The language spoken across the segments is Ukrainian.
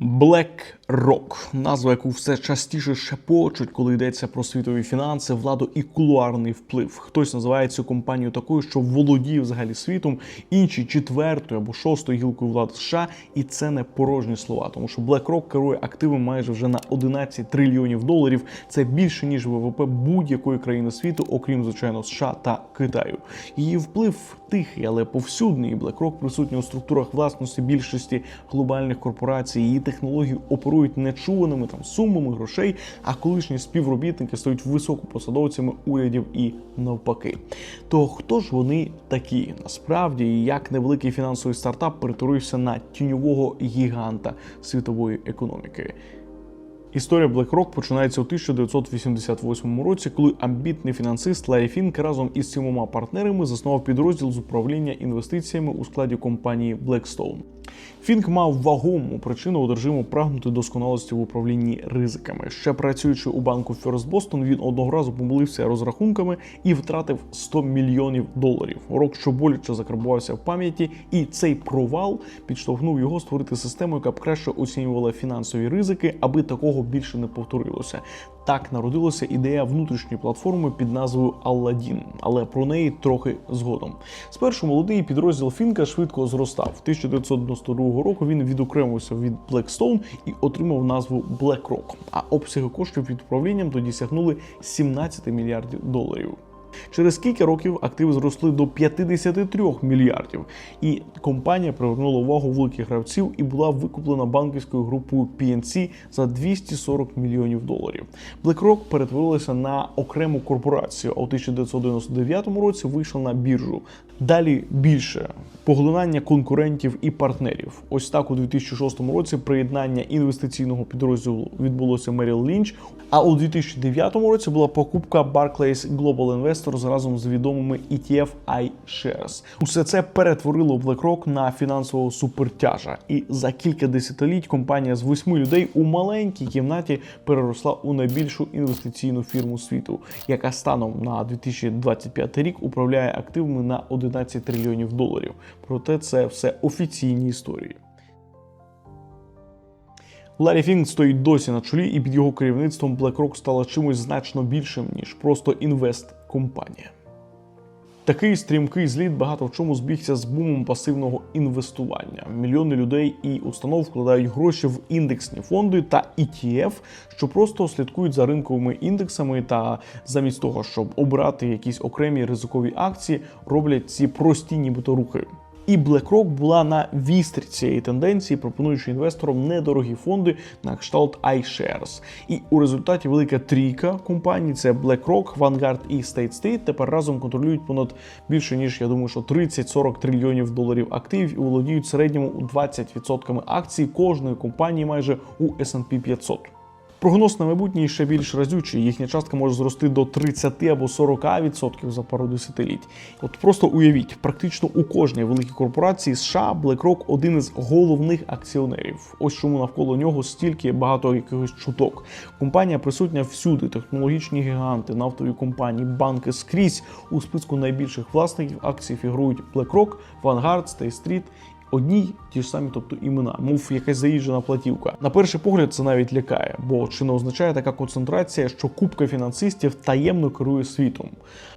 BlackRock – назва, яку все частіше шепочуть, коли йдеться про світові фінанси, владу і кулуарний вплив. Хтось називає цю компанію такою, що володіє взагалі світом, інші четвертою або шостою гілкою влади США, і це не порожні слова, тому що BlackRock керує активами майже вже на 11 трильйонів доларів. Це більше ніж ВВП будь-якої країни світу, окрім звичайно США та Китаю. Її вплив тихий, але повсюдний. BlackRock присутній у структурах власності більшості глобальних корпорацій. Її технології оперують нечуваними там сумами грошей, а колишні співробітники стають високопосадовцями урядів і навпаки. То хто ж вони такі насправді, як невеликий фінансовий стартап перетворився на тіньового гіганта світової економіки? Історія BlackRock починається у 1988 році, коли амбітний фінансист Ларі Фінк разом із сімома партнерами заснував підрозділ з управління інвестиціями у складі компанії Blackstone. Фінк мав вагому причину одержимо прагнути досконалості в управлінні ризиками. Ще працюючи у банку First Boston, він одного разу помилився розрахунками і втратив 100 мільйонів доларів. Урок, що боляче закарбувався в пам'яті, і цей провал підштовхнув його створити систему, яка б краще оцінювала фінансові ризики, аби такого більше не повторилося. Так народилася ідея внутрішньої платформи під назвою Aladdin, але про неї трохи згодом. Спершу молодий підрозділ Фінка швидко зростав. 1992 року він відокремився від Blackstone і отримав назву BlackRock, а обсяги коштів під управлінням тоді сягнули 17 мільярдів доларів. Через кілька років активи зросли до 53 мільярдів, і компанія привернула увагу великих гравців і була викуплена банківською групою PNC за 240 мільйонів доларів. BlackRock перетворилася на окрему корпорацію, а у 1999 році вийшла на біржу. Далі більше поглинання конкурентів і партнерів. Ось так у 2006 році приєднання інвестиційного підрозділу відбулося Merrill Lynch, а у 2009 році була покупка Barclays Global Investors разом з відомими ETF iShares. Усе це перетворило BlackRock на фінансового супертяжа, і за кілька десятиліть компанія з восьми людей у маленькій кімнаті переросла у найбільшу інвестиційну фірму світу, яка станом на 2025 рік управляє активами на 11 трильйонів доларів. Проте це все офіційні історії. Ларі Фінк стоїть досі на чолі, і під його керівництвом BlackRock стала чимось значно більшим, ніж просто інвест-компанія. Такий стрімкий зліт багато в чому збігся з бумом пасивного інвестування. Мільйони людей і установ вкладають гроші в індексні фонди та ETF, що просто слідкують за ринковими індексами, та замість того, щоб обрати якісь окремі ризикові акції, роблять ці прості нібито рухи. І BlackRock була на вістрі цієї тенденції, пропонуючи інвесторам недорогі фонди на кшталт iShares. І у результаті велика трійка компаній це BlackRock, Vanguard і State Street тепер разом контролюють понад більше ніж я думаю, що 30-40 трильйонів доларів активів і володіють в середньому у 20% акцій кожної компанії майже у S&P 500. Прогноз на майбутнє ще більш разючий. Їхня частка може зрости до 30 або 40% за пару десятиліть. От просто уявіть, практично у кожній великій корпорації США BlackRock один із головних акціонерів. Ось чому навколо нього стільки багато якихось чуток. Компанія присутня всюди, технологічні гіганти, нафтові компанії, банки скрізь у списку найбільших власників акцій фігурують BlackRock, Vanguard, State Street Одні ті ж самі, тобто імена, мов якась заїжджена платівка. На перший погляд це навіть лякає, бо чи не означає така концентрація, що купка фінансистів таємно керує світом.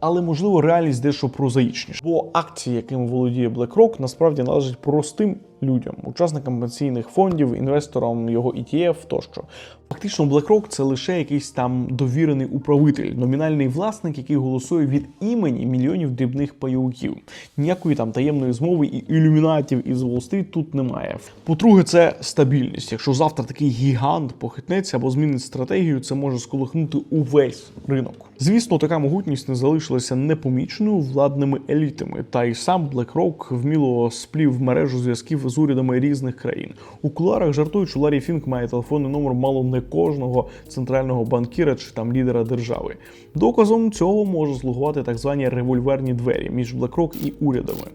Але можливо реальність дещо прозаїчніша. Бо акції, якими володіє BlackRock, насправді належать простим людям, учасникам пенсійних фондів, інвесторам його ETF тощо. Фактично, BlackRock – це лише якийсь там довірений управитель, номінальний власник, який голосує від імені мільйонів дрібних пайовиків. Ніякої там таємної змови і ілюмінатів із Уолл-стріт тут немає. По-друге, це стабільність. Якщо завтра такий гігант похитнеться або змінить стратегію, це може сколихнути увесь ринок. Звісно, така могутність не залишилася непоміченою владними елітами, та й сам BlackRock вміло сплів мережу зв'язків з урядами різних країн. У куларах жартують, що Ларі Фінк має телефонний номер мало не кожного центрального банкіра чи там лідера держави. Доказом цього може слугувати так звані револьверні двері між BlackRock і урядами.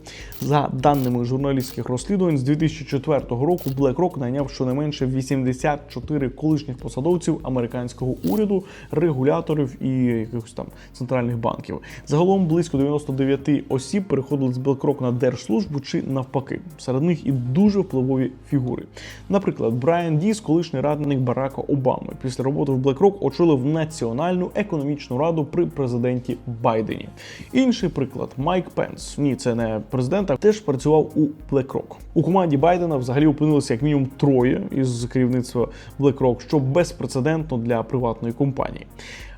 За даними журналістських розслідувань, з 2004 року BlackRock найняв щонайменше 84 колишніх посадовців американського уряду, регуляторів і якихось там центральних банків. Загалом близько 99 осіб переходили з BlackRock на держслужбу чи навпаки. Серед них і дуже впливові фігури. Наприклад, Брайан Діс, колишній радник Барака Обами, після роботи в BlackRock очолив Національну економічну раду при президенті Байдені. Інший приклад Майк Пенс. Ні, це не президент, а теж працював у BlackRock. У команді Байдена взагалі опинилося як мінімум троє із керівництва BlackRock, що безпрецедентно для приватної компанії.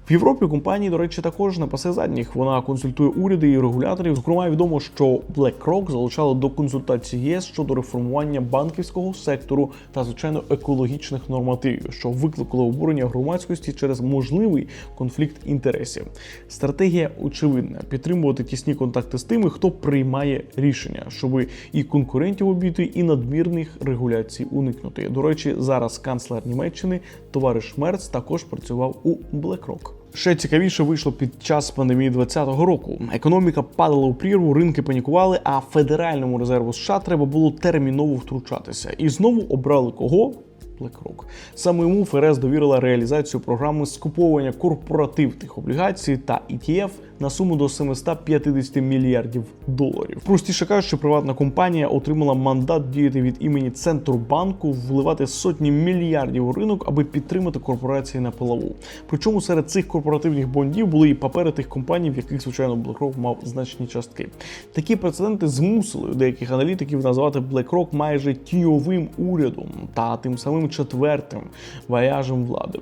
В Європі компанії, до речі, також не пасе задніх. Вона консультує уряди і регуляторів. Зокрема, відомо, що BlackRock залучала до консультації ЄС щодо реформування банківського сектору та звичайно екологічних нормативів, що викликало обурення громадськості через можливий конфлікт інтересів. Стратегія очевидна: підтримувати тісні контакти з тими, хто приймає рішення, щоб і конкурентів обійти, і надмірних регуляцій уникнути. До речі, зараз канцлер Німеччини товариш Мерц також працював у BlackRock. Ще цікавіше вийшло під час пандемії 2020 року. Економіка падала у прірву, ринки панікували, а Федеральному резерву США треба було терміново втручатися. І знову обрали кого? BlackRock. Саме йому ФРС довірила реалізацію програми скуповування корпоративних облігацій та ETF на суму до 750 мільярдів доларів. Простіше кажучи, приватна компанія отримала мандат діяти від імені Центробанку, вливати сотні мільярдів у ринок, аби підтримати корпорації на плаву. Причому серед цих корпоративних бондів були і папери тих компаній, в яких звичайно BlackRock мав значні частки. Такі прецеденти змусили деяких аналітиків назвати BlackRock майже тіньовим урядом та тим самим четвертим вояжем влади.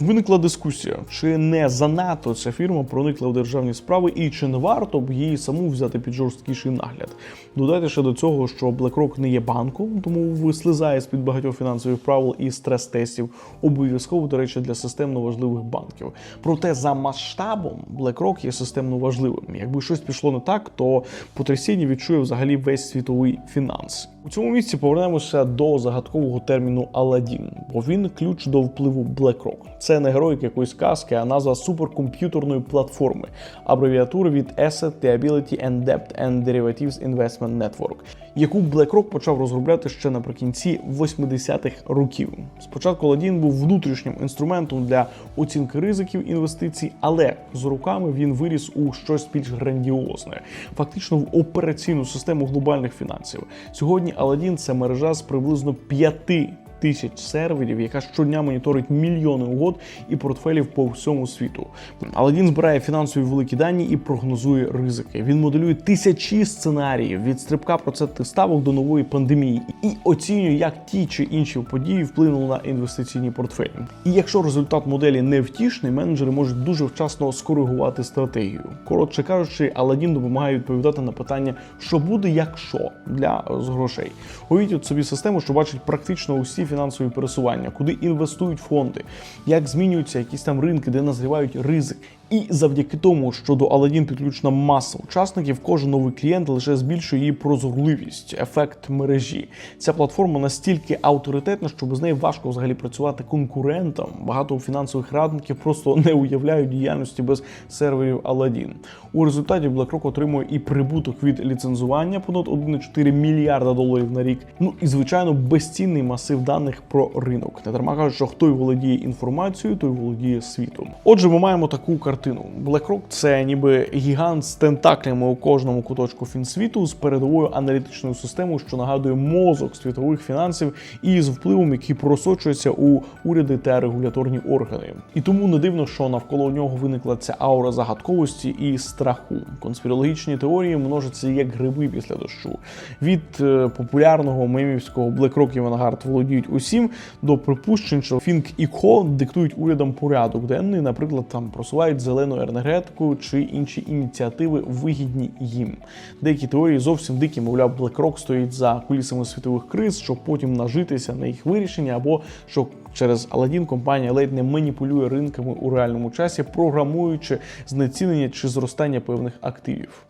Виникла дискусія, чи не занадто ця фірма проникла в державні справи, і чи не варто б її саму взяти під жорсткіший нагляд. Додайте ще до цього, що BlackRock не є банком, тому вислизає з під багатьох фінансових правил і стрес-тестів, обов'язково, до речі, для системно важливих банків. Проте за масштабом BlackRock є системно важливим. Якби щось пішло не так, то потрясіння відчує взагалі весь світовий фінанс. У цьому місці повернемося до загадкового терміну Аладдін, бо він ключ до впливу BlackRock. Це не героїк якоїсь казки, а назва суперкомп'ютерної платформи, абревіатури від Asset, Liability and Debt and Derivatives Investment Network, яку BlackRock почав розробляти ще наприкінці 80-х років. Спочатку Ладін був внутрішнім інструментом для оцінки ризиків інвестицій, але з роками він виріс у щось більш грандіозне, фактично в операційну систему глобальних фінансів. Сьогодні Аладін – це мережа з приблизно п'яти тисяч серверів, яка щодня моніторить мільйони угод і портфелів по всьому світу. Аладдін збирає фінансові великі дані і прогнозує ризики. Він моделює тисячі сценаріїв від стрибка процентних ставок до нової пандемії і оцінює, як ті чи інші події вплинули на інвестиційні портфелі. І якщо результат моделі невтішний, менеджери можуть дуже вчасно скоригувати стратегію. Коротше кажучи, Аладдін допомагає відповідати на питання, що буде, якщо для з грошей. Уявіть собі систему, що бачить практично усі фінансові пересування, куди інвестують фонди, як змінюються якісь там ринки, де назрівають ризик. І завдяки тому, що до Aladdin підключена маса учасників, кожен новий клієнт лише збільшує її прозорливість, ефект мережі. Ця платформа настільки авторитетна, що без неї важко взагалі працювати конкурентам. Багато фінансових радників просто не уявляють діяльності без серверів Aladdin. У результаті BlackRock отримує і прибуток від ліцензування понад 1,4 мільярда доларів на рік. Ну і звичайно безцінний масив даних про ринок. Не дарма кажуть, що хто й володіє інформацією, той володіє світом. Отже, ми маємо таку картину. BlackRock – це ніби гігант з тентаклями у кожному куточку фінсвіту з передовою аналітичною системою, що нагадує мозок світових фінансів, і з впливом, який просочується у уряди та регуляторні органи. І тому не дивно, що навколо нього виникла ця аура загадковості і страху. Конспірологічні теорії множаться як гриби після дощу. Від е, популярного мемівського BlackRock і Vanguard володіють усім до припущень, що Fink і Co диктують урядам порядок денний, наприклад, там просувають зелену енергетику чи інші ініціативи вигідні їм. Деякі теорії зовсім дикі, мовляв, BlackRock стоїть за кулісами світових криз, щоб потім нажитися на їх вирішення, або що через Aladdin компанія ледь не маніпулює ринками у реальному часі, програмуючи знецінення чи зростання певних активів.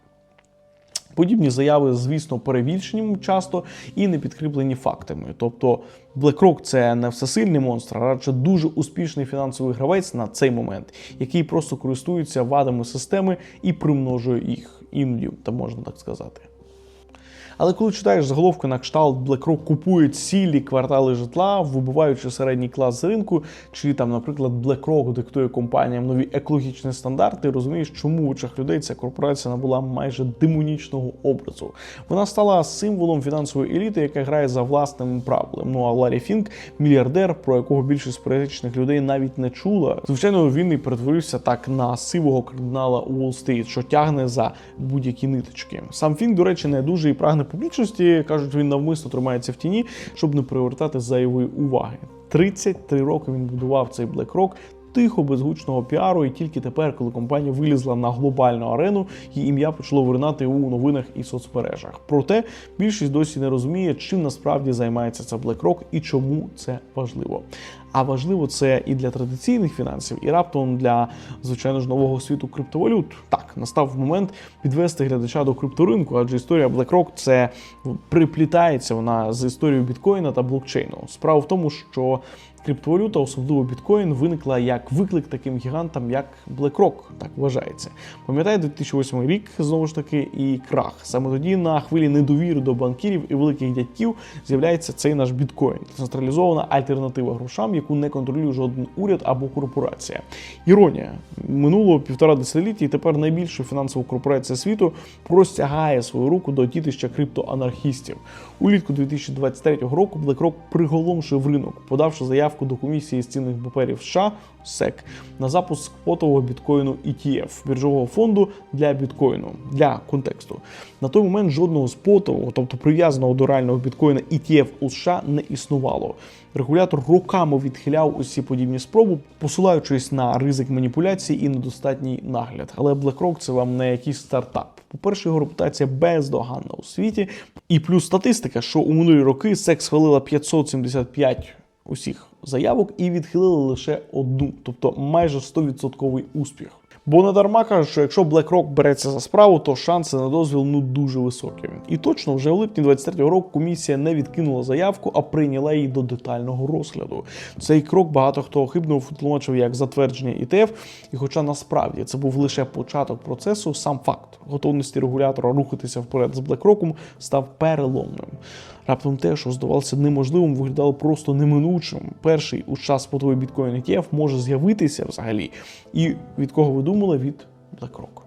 Подібні заяви, звісно, перебільшені часто і не підкріплені фактами. Тобто BlackRock – це не всесильний монстр, а радше дуже успішний фінансовий гравець на цей момент, який просто користується вадами системи і примножує їх іноді, та можна так сказати. Але коли читаєш заголовки на кшталт BlackRock купує цілі квартали житла, вибиваючи середній клас з ринку, чи там, наприклад, BlackRock диктує компаніям нові екологічні стандарти, розумієш, чому в очах людей ця корпорація набула майже демонічного образу. Вона стала символом фінансової еліти, яка грає за власним правилом. Ну а Ларі Фінк мільярдер, про якого більшість пересічних людей навіть не чула. Звичайно, він і перетворився так на сивого кардинала Уолл-стріт, що тягне за будь-які ниточки. Сам Фінк, до речі, не дуже і прагне публічності. кажуть, він навмисно тримається в тіні, щоб не привертати зайвої уваги. 33 роки він будував цей BlackRock, Тихо, без гучного піару, і тільки тепер, коли компанія вилізла на глобальну арену, її ім'я почало виринати у новинах і соцмережах. Проте більшість досі не розуміє, чим насправді займається ця BlackRock і чому це важливо. А важливо це і для традиційних фінансів, і раптом для звичайно ж нового світу криптовалют. Так, настав момент підвести глядача до крипторинку, адже історія BlackRock це приплітається вона з історією біткоїна та блокчейну. Справа в тому, що Криптовалюта, особливо біткоін, виникла як виклик таким гігантам, як BlackRock, так вважається. Пам'ятаєте, 2008 рік знову ж таки і крах. Саме тоді на хвилі недовіри до банкірів і великих дядьків з'являється цей наш біткоін, централізована альтернатива грошам, яку не контролює жоден уряд або корпорація. Іронія минуло півтора десятиліття, і тепер найбільша фінансова корпорація світу простягає свою руку до дітища криптоанархістів. Улітку 2023 року BlackRock приголомшив ринок, подавши заявку до комісії з цінних паперів США SEC на запуск спотового біткоїну ETF, біржового фонду для біткоїну. Для контексту на той момент жодного спотового, тобто прив'язаного до реального біткоїна ETF у США не існувало. Регулятор роками відхиляв усі подібні спроби, посилаючись на ризик маніпуляцій і недостатній нагляд. Але BlackRock – це вам не якийсь стартап. По-перше, його репутація бездоганна у світі, і плюс статистика, що у минулі роки секс схвалила 575 усіх заявок і відхилили лише одну, тобто майже 100% успіх. Бо не дарма кажуть, що якщо BlackRock береться за справу, то шанси на дозвіл ну дуже високі. І точно вже у липні 23-го року комісія не відкинула заявку, а прийняла її до детального розгляду. Цей крок багато хто хибно тлумачив як затвердження ІТФ, і хоча насправді це був лише початок процесу, сам факт готовності регулятора рухатися вперед з BlackRock став переломним. Раптом те, що здавалося неможливим, виглядало просто неминучим. Перший у час спотовий біткоін ETF може з'явитися взагалі. І від кого ви думали? Від BlackRock.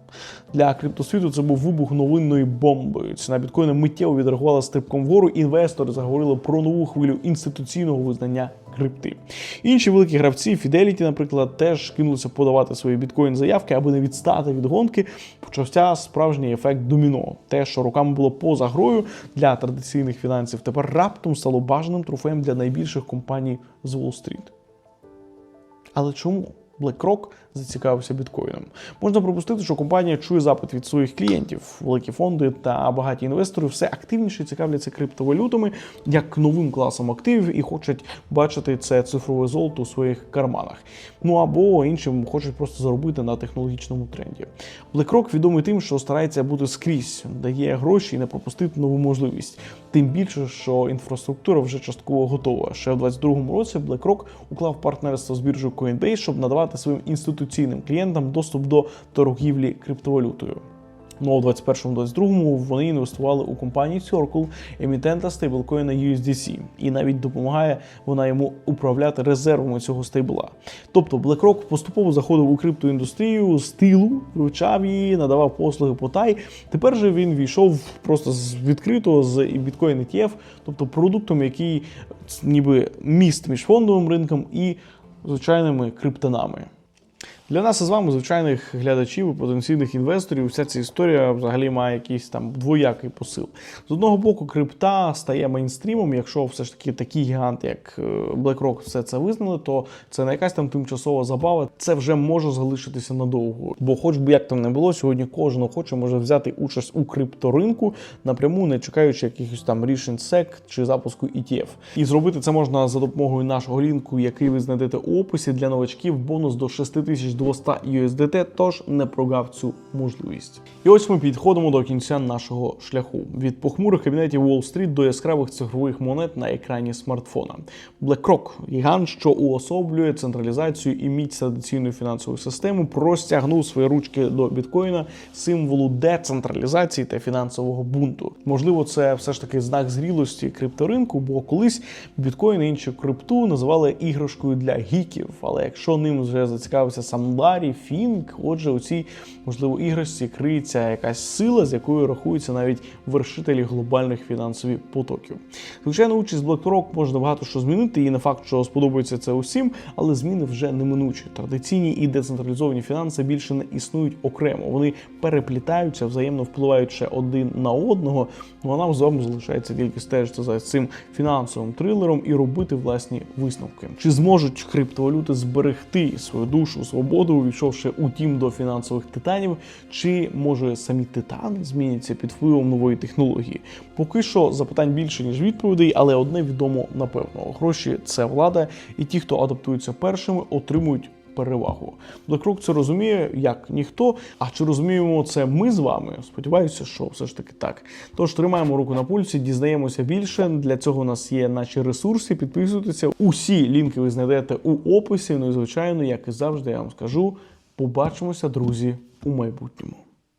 Для криптосвіту це був вибух новинної бомби. Ціна біткоїна миттєво відреагувала стрибком вгору. Інвестори заговорили про нову хвилю інституційного визнання крипти. Інші великі гравці, Fidelity, наприклад, теж кинулися подавати свої біткоін-заявки, аби не відстати від гонки. Почався справжній ефект доміно. Те, що роками було поза грою для традиційних фінансів, тепер раптом стало бажаним трофеєм для найбільших компаній з Уолл-стріт. Але чому? BlackRock зацікавився біткоїном. Можна пропустити, що компанія чує запит від своїх клієнтів. Великі фонди та багаті інвестори все активніше цікавляться криптовалютами як новим класом активів і хочуть бачити це цифрове золото у своїх карманах. Ну або іншим хочуть просто заробити на технологічному тренді. BlackRock відомий тим, що старається бути скрізь, дає гроші і не пропустити нову можливість. Тим більше, що інфраструктура вже частково готова. Ще в 2022 році BlackRock уклав партнерство з біржею Coinbase, щоб надавати своїм інституційним клієнтам доступ до торгівлі криптовалютою. Ну, у 21-22 вони інвестували у компанію Circle, емітента стейблкоїна USDC, і навіть допомагає вона йому управляти резервами цього стейбла. Тобто BlackRock поступово заходив у криптоіндустрію з тилу, вивчав її, надавав послуги по тай. Тепер же він війшов просто з відкрито з Bitcoin ETF, тобто продуктом, який ніби міст між фондовим ринком і звичайними криптонами. Для нас з вами, звичайних глядачів і потенційних інвесторів, вся ця історія взагалі має якийсь там двоякий посил. З одного боку, крипта стає мейнстрімом. Якщо все ж таки такі гіганти, як е, BlackRock, все це визнали, то це не якась там тимчасова забава. Це вже може залишитися надовго. Бо, хоч би як там не було, сьогодні кожен охоче може взяти участь у крипторинку напряму, не чекаючи якихось там рішень SEC чи запуску ETF. І зробити це можна за допомогою нашого лінку, який ви знайдете у описі для новачків. Бонус до 6 тисяч 200 USDT, тож не прогав цю можливість. І ось ми підходимо до кінця нашого шляху від похмурих кабінетів Уолл-стріт до яскравих цифрових монет на екрані смартфона. BlackRock – гігант, що уособлює централізацію і міць традиційної фінансової системи, простягнув свої ручки до біткоїна, символу децентралізації та фінансового бунту. Можливо, це все ж таки знак зрілості крипторинку, бо колись біткоін і іншу крипту називали іграшкою для гіків. Але якщо ним вже зацікавився сам Ларі Фінк, отже, у цій можливо іграшці криється якась сила, з якою рахуються навіть вершителі глобальних фінансових потоків. Звичайно, участь BlackRock можна багато що змінити, і не факт, що сподобається це усім, але зміни вже неминучі. Традиційні і децентралізовані фінанси більше не існують окремо. Вони переплітаються, взаємно впливаючи один на одного. Ну а нам з вами залишається тільки стежити за цим фінансовим трилером і робити власні висновки. Чи зможуть криптовалюти зберегти свою душу, свободу, увійшовши у тім до фінансових титанів, чи може самі титани зміняться під впливом нової технології? Поки що запитань більше ніж відповідей, але одне відомо напевно: гроші це влада, і ті, хто адаптуються першими, отримують. Перевагу BlackRock це розуміє як ніхто. А чи розуміємо це ми з вами? Сподіваюся, що все ж таки так. Тож тримаємо руку на пульсі, дізнаємося більше. Для цього у нас є наші ресурси. Підписуйтеся. Усі лінки ви знайдете у описі. Ну і звичайно, як і завжди, я вам скажу. Побачимося, друзі, у майбутньому.